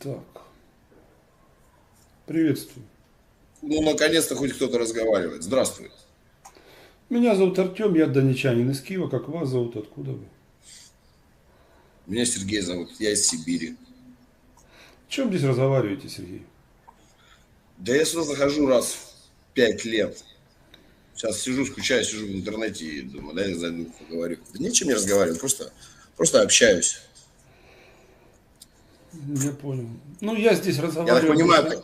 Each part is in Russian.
Так. Приветствую. Ну, наконец-то хоть кто-то разговаривает. Здравствуй. Меня зовут Артем, я донечанин из Киева. Как вас зовут? Откуда вы? Меня Сергей зовут, я из Сибири. О чем здесь разговариваете, Сергей? Да я сюда захожу раз в пять лет. Сейчас сижу, скучаю, сижу в интернете и думаю, да, я зайду, поговорю. Да нечем не разговариваю, просто, просто общаюсь. Я понял. Ну, я здесь разговариваю Я так понимаю, ты-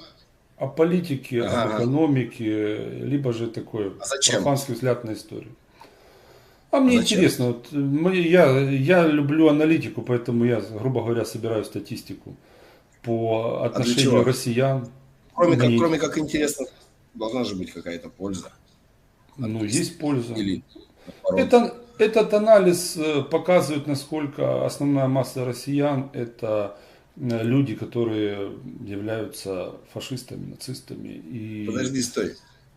о политике, Ага, об экономике, либо же такой А зачем? профанский взгляд на историю. А мне А зачем? интересно, вот, мы- я, я люблю аналитику, поэтому я, грубо говоря, собираю статистику по А отношению чего? россиян. кроме, как, кроме как интересно, должна же быть какая-то польза. Ну, есть польза. Или. Это, этот анализ э, показывает, насколько основная масса россиян это люди, которые являются фашистами, нацистами. И, Подожди, стой.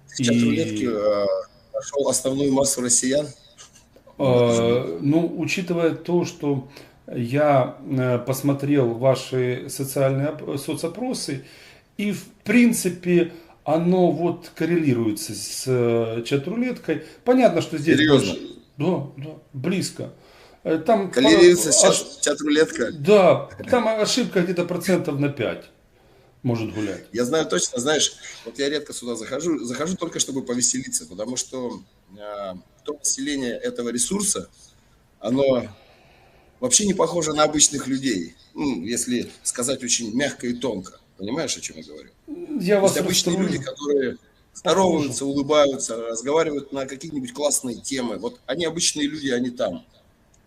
Ты сейчас И- рулетки э, нашел основную массу россиян? э, ну, учитывая то, что я э, посмотрел ваши социальные оп- соцопросы, и в принципе оно вот коррелируется с э, чат-рулеткой. Понятно, что здесь... Серьезно? Да, да, близко. Э, Там Коллерируется пара- сейчас чат-рулетка. Да, там ошибка где-то процентов на 5 может гулять. Я знаю точно, знаешь, вот я редко сюда захожу, захожу только чтобы повеселиться, потому что э, то население этого ресурса, оно вообще не похоже на обычных людей, ну, если сказать очень мягко и тонко. Понимаешь, о чем я говорю? Я То вас есть обычные люди, которые здороваются, улыбаются, разговаривают на какие-нибудь классные темы. Вот они обычные люди, они там.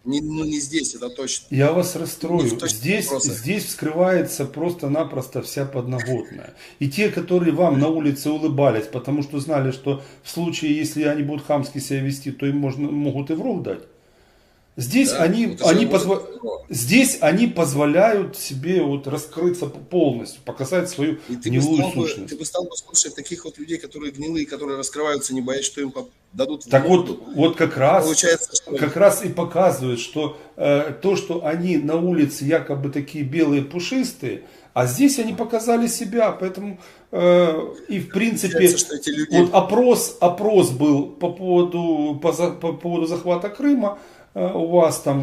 Не, ну, не здесь, это точно. Я вас расстрою. Здесь, вопросах. здесь вскрывается просто-напросто вся подноготная. И те, которые вам на улице улыбались, потому что знали, что в случае, если они будут хамски себя вести, то им можно, могут и в рог дать. Здесь, Да, они, они вот- здесь они позволяют себе вот раскрыться полностью, показать свою И ты бы, гнилую стал бы, сущность. ты бы стал бы слушать таких вот людей, которые гнилые, которые раскрываются, не боясь, что им дадут Так вот, вот как раз, Получается, что как раз и показывает, что э, то, что они на улице якобы такие белые пушистые, а здесь они показали себя, поэтому э, и в принципе люди... вот опрос, опрос был по поводу, по, по поводу захвата Крыма. Э, У вас там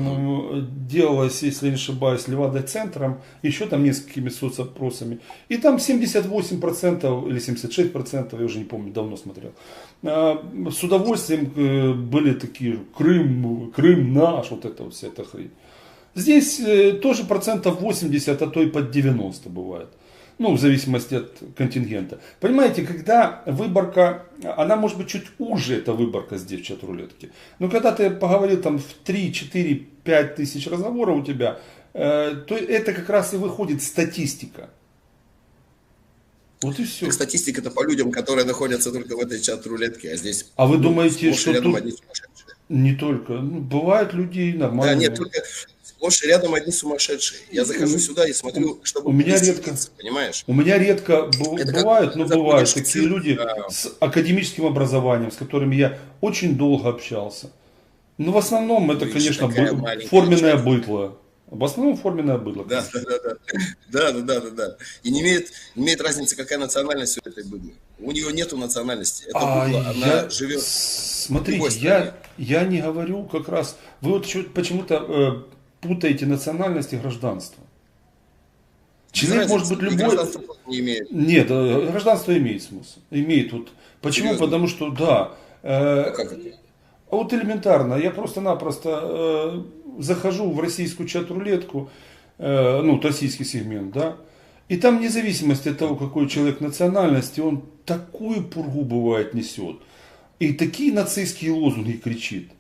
э, делалось, если я не ошибаюсь, Левада-центром, еще там несколькими соцопросами. И там 78% или 76%, я уже не помню, давно смотрел. э, С удовольствием были такие, Крым, Крым наш, вот это вот вся эта хрень. Здесь тоже процентов 80, а то и под 90 бывает. Ну, в зависимости от контингента. Понимаете, когда выборка, она может быть чуть уже, эта выборка здесь в чат-рулетке. Но когда ты поговорил там в 3, 4, 5 тысяч разговоров у тебя, э, то это как раз и выходит статистика. Вот и все. Так статистика это по людям, которые находятся только в этой чат-рулетке, а здесь... А вы ну, думаете, что тут-. Не только. Ну, бывают люди Да, нормальные. нет, только сплошь и рядом одни сумасшедшие. Я захожу сюда и смотрю, чтобы У меня редко- понимаешь? У меня редко Это бывают, но бывают такие люди да. с академическим образованием, с которыми я очень долго общался. Но в основном это, Видишь, конечно, бы- форменное часть. быдло. В основном форменное быдло. Да, да, да, да. Да, да, да, да, да. И не имеет, не имеет разницы, какая национальность у этой быдлы. У нее нету национальности. Это А быдло, она я- живет. Смотрите, я, я не говорю как раз... Вы вот почему-то э, путаете национальность и гражданство. Человек Без может быть любой... не имеет. Нет, э, гражданство имеет смысл. Имеет вот. Почему? Серьезно? Потому что, да. э, А как это? А вот элементарно, я просто-напросто э, захожу в российскую чат-рулетку, э, ну, российский сегмент, да, и там вне зависимости от того, какой человек национальности, он такую пургу бывает несет, и такие нацистские лозунги кричит.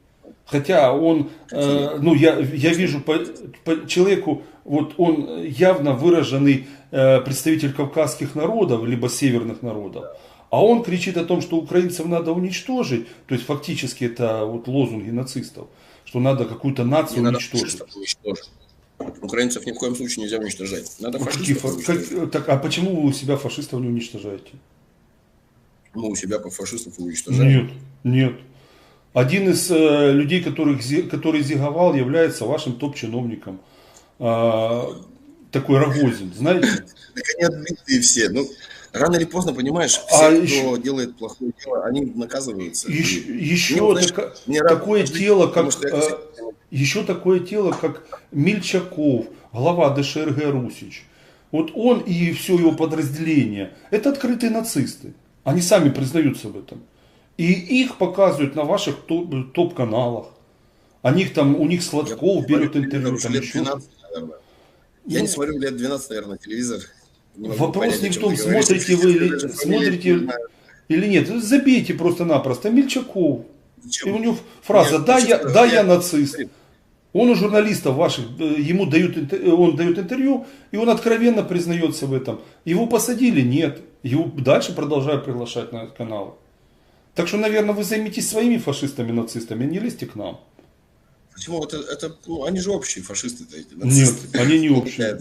Хотя он, э, ну, я, я вижу по, по человеку, вот он явно выраженный э, представитель кавказских народов, либо северных народов. А он кричит о том, что украинцев надо уничтожить. То есть фактически это вот лозунги нацистов, что надо какую-то Не нацию надо уничтожить. уничтожить. Украинцев ни в коем случае нельзя уничтожать. Надо Ну, какие фашистов фа- уничтожить. как- так, а почему вы у себя фашистов не уничтожаете? Мы у себя по фашистов уничтожаем. Нет, нет. Один из э, людей, которых, который зиговал, является вашим топ-чиновником. А, такой Рогозин, знаете? Так они отбитые все. Ну, рано или поздно, понимаешь, А все, кто еще- делает плохое дело, они наказываются. Еще, И еще мне вот, знаешь, мне такое жить, тело, как что я э, еще такое тело, как Мельчаков, глава ДШРГ Русич. Вот он и все его подразделение, это открытые нацисты. Они сами признаются в этом. И их показывают на ваших топ- топ-каналах. Они их там, у них Сладков Я берет интервью. там лет еще 12, наверное. Я Ну, не смотрю лет 12, наверное, телевизор. Не Вопрос понять, не о в чем том, ты говоришь. смотрите вы смотрите-. Или нет, забейте просто-напросто. Мельчаков. Зачем? И у него фраза Нет, «Да, значит, я, да, я- я нацист». Он у журналистов ваших, э, ему дают, э, он дает интервью, и он откровенно признается в этом. Его посадили? Нет. Его дальше продолжают приглашать на канал. Так что, наверное, вы займетесь своими фашистами, нацистами, не лезьте к нам. Почему? Это, это, ну, они же общие фашисты-то эти. Нет, нацисты. они не общие.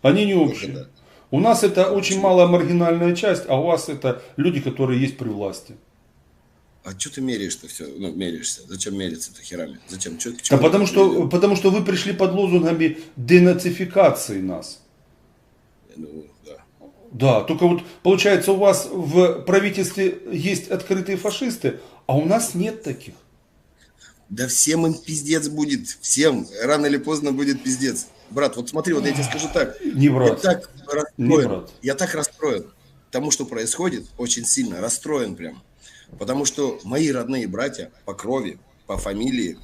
Они не общие. да. У нас это очень малая маргинальная часть, а у вас это люди, которые есть при власти. А что ты меряешь-то все? Ну, меряешься. Зачем мериться-то херами? Зачем? Чё, Да потому что, потому что вы пришли под лозунгами денацификации нас. Ну, да. Да, только вот получается у вас в правительстве есть открытые фашисты, а у нас нет таких. Да всем им пиздец будет. Всем. Рано или поздно будет пиздец. Брат, вот смотри, вот я тебе скажу так. Не брат. Я так Не расстроен. брат. Я так расстроен. Тому, что происходит, очень сильно расстроен прям. Потому что мои родные братья по крови, по фамилии,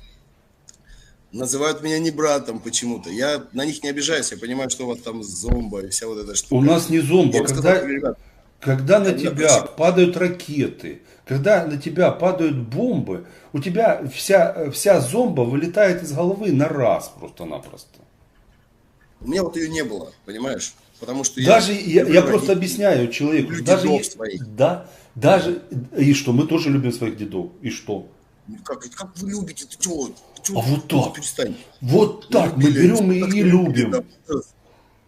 называют меня не братом почему-то. Я на них не обижаюсь. Я понимаю, что у вас там зомба и вся вот эта штука. У нас не Я зомба, им когда, ребят, когда на Когда тебя спасибо. падают ракеты, когда на тебя падают бомбы, у тебя вся, вся зомба вылетает из головы на раз просто-напросто. у меня вот ее не было, понимаешь? Потому что Даже я, люблю я просто объясняю человеку, даже своих. да, даже и что мы тоже любим своих дедов, и что? Ну, Как, как вы любите? Ты чего? Ты чего? А вот Ну, так. Перестань. Вот так мы берем и, и любим.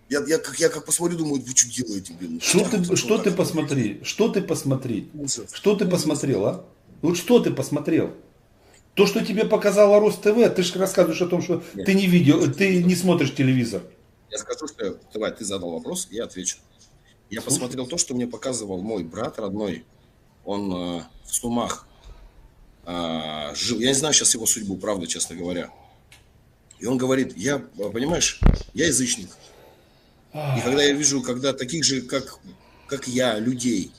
Я, я, как, я как посмотрю, думаю, вы что делаете, блин? Что Так, ты, что ты посмотри? Что ты посмотри? Ужас. Что ты посмотрел, а? Вот что ты посмотрел? То, что тебе показала Рос-ТВ, ты же рассказываешь о том, что Нет. ты не видел, ты не смотришь телевизор. Я скажу, что давай, ты задал вопрос, я отвечу. Я посмотрел то, что мне показывал мой брат родной. Он э, в Сумах э, жил. Я не знаю сейчас его судьбу, правда, честно говоря. И он говорит, я, понимаешь, я язычник. И когда я вижу, когда таких же, как, как я, людей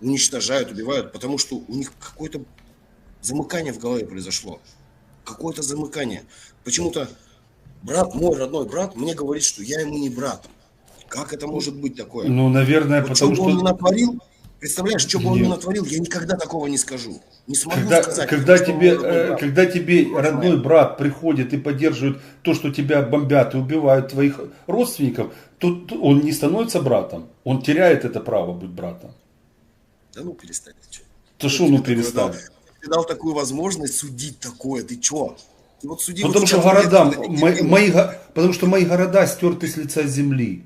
уничтожают, убивают, потому что у них какое-то замыкание в голове произошло. Какое-то замыкание. Почему-то брат, мой родной брат, мне говорит, что я ему не брат. Как это может быть такое? Ну, наверное, Вот потому он что... мне натворил, представляешь, что бы он Нет. натворил, я никогда такого не скажу. Не смогу Когда, сказать. когда, потому что тебе, э, когда тебе родной брат приходит и поддерживает то, что тебя бомбят и убивают твоих родственников, то, он не становится братом. Он теряет это право быть братом. Да ну перестань. ты что ну перестань? Ты дал такую возможность судить такое, ты чё? Ты вот суди Потому вот что это, мои, мои потому что мои города стерты с лица земли.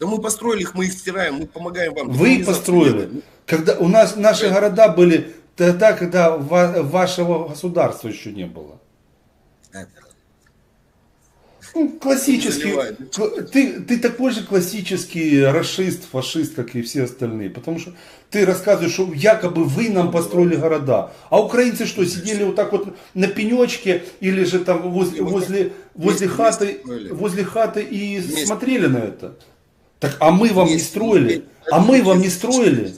Да мы построили их, мы их стираем, мы помогаем вам. Вы их построили. Когда у нас наши Да. города были тогда, когда ва- вашего государства еще не было. Да. Ну, классический. Ты, ты такой же классический расист, фашист, как и все остальные. Потому что ты рассказываешь, что якобы вы нам построили города. А украинцы что, сидели вот так вот на пенечке или же там возле, вот возле, возле вместе хаты, возле хаты и смотрели на это? Так, а мы вам не строили? А мы вам не строили?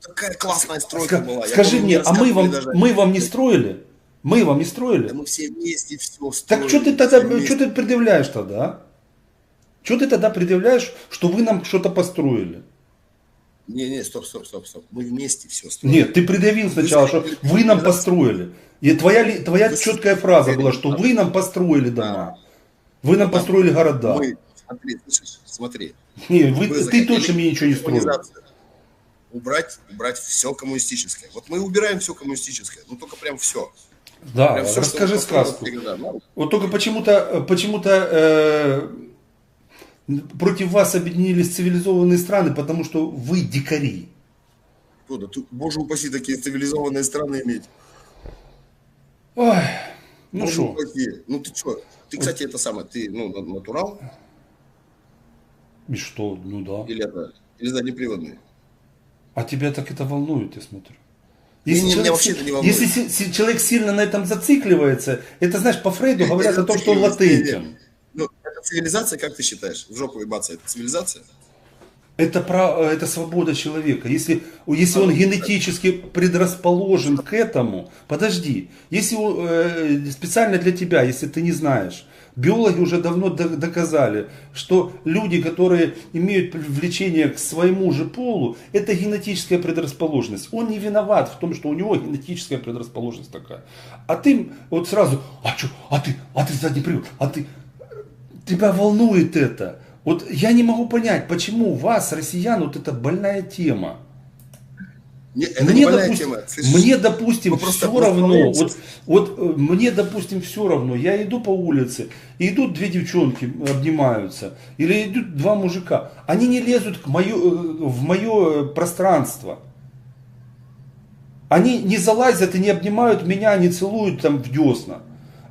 Такая классная стройка Ска- была. Скажи мне, а мы вам, мы вам не строили? Мы вам не строили? Да мы все вместе все строили. Так что ты тогда, что ты предъявляешь тогда? Что ты тогда предъявляешь, что вы нам что-то построили? Не, не, стоп, стоп, стоп, стоп. Мы вместе все строили. Нет, ты предъявил сначала, что вы нам построили. И твоя, твоя четкая фраза была, что вы нам построили дома. Вы нам построили города. Мы, смотри, слышишь, смотри. Не, вы, Вы ты точно мне ничего не строил. Убрать, убрать все коммунистическое. Вот мы убираем все коммунистическое. Ну только прям все. Да, Прям что расскажи сказку. Ну, Вот только почему-то, почему-то э, против вас объединились цивилизованные страны, потому что вы дикари. Куда? Ты, боже упаси, такие цивилизованные страны иметь. Ой, ну что. Ну ты что? Ты, кстати, это самое, ты, ну, на- натурал? И что? Ну да. Или это, или заднеприводные? А тебя так это волнует, я смотрю. Не, не, человек вообще это не волнует. если си- человек сильно на этом зацикливается, это, знаешь, по Фрейду говорят о том, что он латентен. Ну, это цивилизация, как ты считаешь? В жопу ебаться, это цивилизация? Это, про, это свобода человека. Если, если он генетически предрасположен к этому, подожди, если э, специально для тебя, если ты не знаешь, биологи уже давно до- доказали, что люди, которые имеют влечение к своему же полу, это генетическая предрасположенность. Он не виноват в том, что у него генетическая предрасположенность такая. А ты вот сразу, а что, а ты, а ты задний привод, а ты, тебя волнует это. Вот я не могу понять, почему у вас, россиян, вот эта больная тема. Не, это мне, допустим, тема. слышишь? мне, допустим, просто все равно. Вот, вот э, мне, допустим, все равно. Я иду по улице, и идут две девчонки, обнимаются, или идут два мужика. Они не лезут к мою, э, в мое пространство. Они не залазят и не обнимают меня, не целуют там в десна.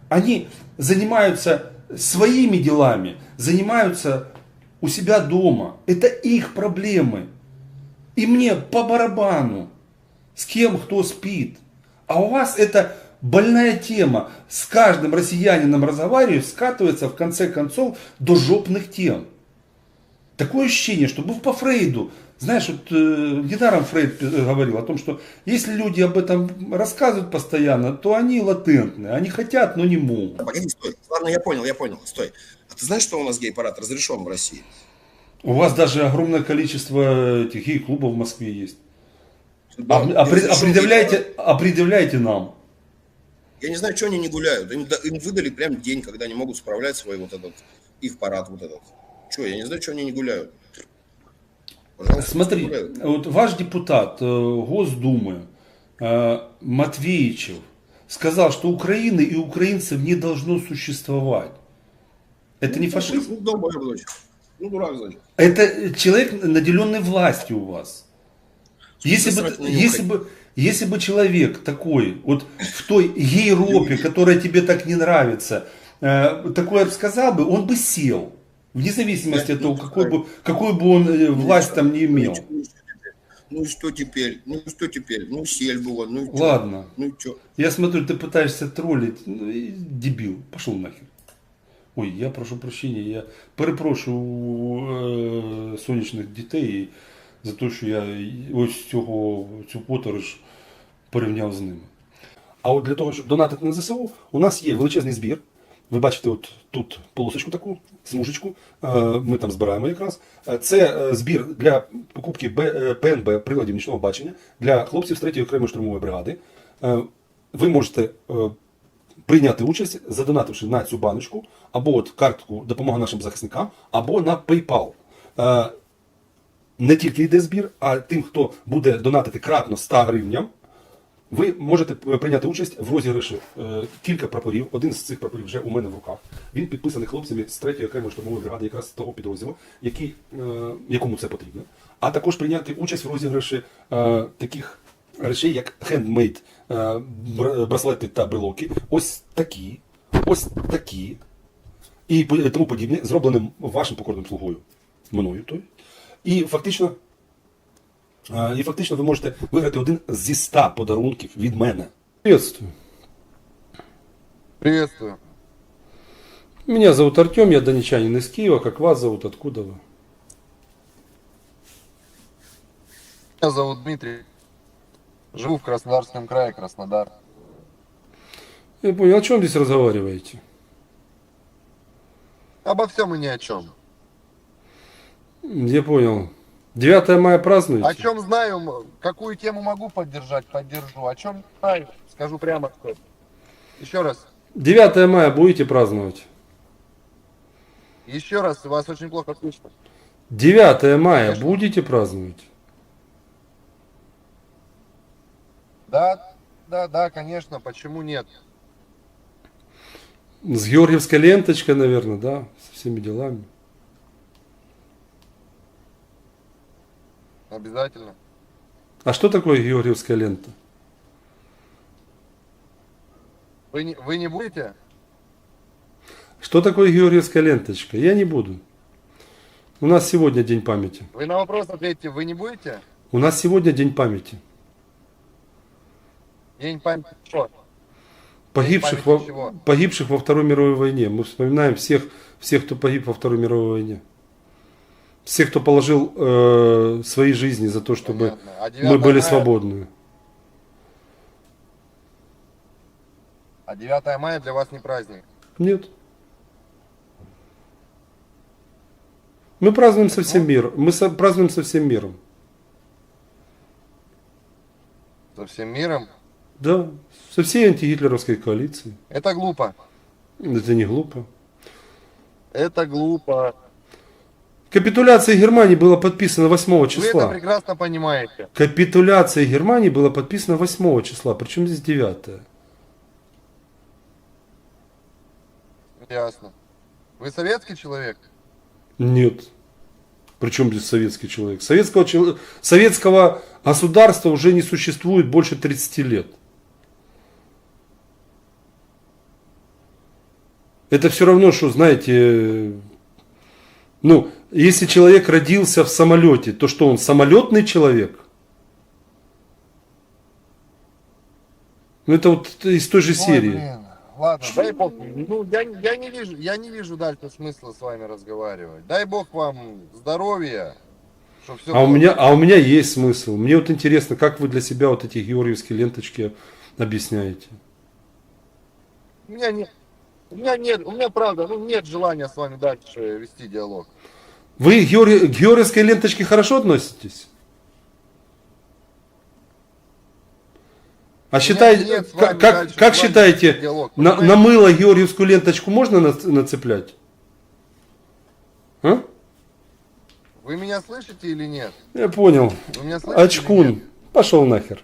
Они занимаются своими делами, занимаются у себя дома. Это их проблемы. И мне по барабану, с кем кто спит. А у вас это больная тема. С каждым россиянином разговариваешь, скатывается в конце концов до жопных тем. Такое ощущение, что был по Фрейду. Знаешь, вот э, недаром Фрейд э, говорил о том, что если люди об этом рассказывают постоянно, то они латентные. Они хотят, но не могут. Погоди, стой. Ладно, я понял, я понял. Стой. А ты знаешь, что у нас гей-парад разрешен в России? У вас даже огромное количество этих гей-клубов в Москве есть. Да, А, а, пред- а предъявляйте, а предъявляйте нам. Я не знаю, что они не гуляют. Им, да- им выдали прям день, когда они могут справлять свой вот этот, их парад вот этот. Что, я не знаю, что они не гуляют. Пожалуйста, Смотри, гуляют. вот ваш депутат э, Госдумы э, Матвеичев сказал, что Украины и украинцев не должно существовать. Это не фашизм? Ну, значит. Ну, дурак, значит. Это человек, наделенный властью у вас. Если бы, Насрать на него если хоть. бы, если бы человек такой, вот в той Европе, которая тебе так не нравится, э, такое бы сказал бы, он бы сел. Вне зависимости Да, от того, ну, какой бы, какой бы он э, власть там не имел. Ну, и что теперь? Ну, и что теперь? Ну, сель было, ну, и чё? Ладно. Ну, и чё? Я смотрю, ты пытаешься троллить. Ну, і дебіл, пошел нахер. Ой, я прошу прощения, я перепрошую у е, сонячних дітей За те, що я ось цього, цю подорож порівняв з ними. А от для того, щоб донатити на ЗСУ, у нас є величезний збір. Ви бачите, от тут полосочку таку, смужечку. е, Ми там збираємо якраз. Е, Це е, збір для покупки ПНБ приладів нічного бачення для хлопців з 3-ї окремої штурмової бригади. Ви можете прийняти участь, задонативши на цю баночку, або от картку допомога нашим захисникам, або на PayPal. Не тільки йде збір, а тим, хто буде донатити кратно 100 гривням, ви можете прийняти участь в розіграші е, кілька прапорів. Один з цих прапорів вже у мене в руках. Він підписаний хлопцями з 3-ї окремої штурмової бригади, якраз того підрозділу, який, е, якому це потрібно. А також прийняти участь в розіграші е, таких речей, як хендмейд, е, браслети та брелоки. Ось такі, ось такі і тому подібне, зробленим вашим покорним слугою, мною той. І фактично а, І фактично ви можете виграти один зі ста подарунків від мене. Приветствую. Приветствую. Меня зовут Артем, я донечанин из Киева. Как вас зовут? Откуда вы? Меня зовут Дмитрий. Живу в Краснодарском крае, Краснодар. Я понял, о чем здесь разговариваете? Обо всем и ни о чем. Я понял. 9 мая празднуете? О чем знаю, какую тему могу поддержать, поддержу. О чем знаю, скажу прямо. Еще раз. 9 мая будете праздновать? Еще раз, вас очень плохо слышно. 9 мая Конечно. будете праздновать? Да, да, да, конечно, почему нет? С Георгиевской ленточкой, наверное, да? Со всеми делами. Обязательно. А что такое Георгиевская лента? Вы не, вы не будете? Что такое Георгиевская ленточка? Я не буду. У нас сегодня день памяти. Вы на вопрос ответьте, вы не будете? У нас сегодня день памяти. День памяти что? Погибших памяти во, чего? погибших во Второй мировой войне. Мы вспоминаем всех, всех, кто погиб во Второй мировой войне. Всех, кто положил э, свои жизни за то, чтобы Понятно. А 9 мы были мая? свободны. А 9 мая для вас не праздник? Нет. Мы празднуем со всем миром. Мы со- празднуем со всем миром. Со всем миром? Да. Со всей антигитлеровской коалицией. Это глупо. Это не глупо. Это глупо. Капитуляция Германии была подписана 8 Вы это числа. прекрасно понимаете. Капитуляция Германии была подписана 8 числа. Причем здесь 9. Ясно. Вы советский человек? Нет. Причем здесь советский человек? Советского, чел- советского государства уже не существует больше 30 лет. Это все равно, что, знаете, ну, если человек родился в самолете, то что он самолетный человек? Ну, это вот из той же Ой, серии. блин. Ладно, дай бог. Ну, я, я не вижу, я не вижу дальше смысла с вами разговаривать. Дай бог вам здоровья. всё А у меня, а у меня есть смысл. Мне вот интересно, как вы для себя вот эти георгиевские ленточки объясняете? У меня нет. У меня нет, у меня правда, ну нет желания с вами дальше вести диалог. Вы к георги- к георгиевской ленточке хорошо относитесь? А считаете, нет как, как, как считаете, диалог, на, на мыло георгиевскую ленточку можно нац- нацеплять? А? Вы меня слышите или нет? Я понял. Вы меня слышите? Очкун. Пошел нахер.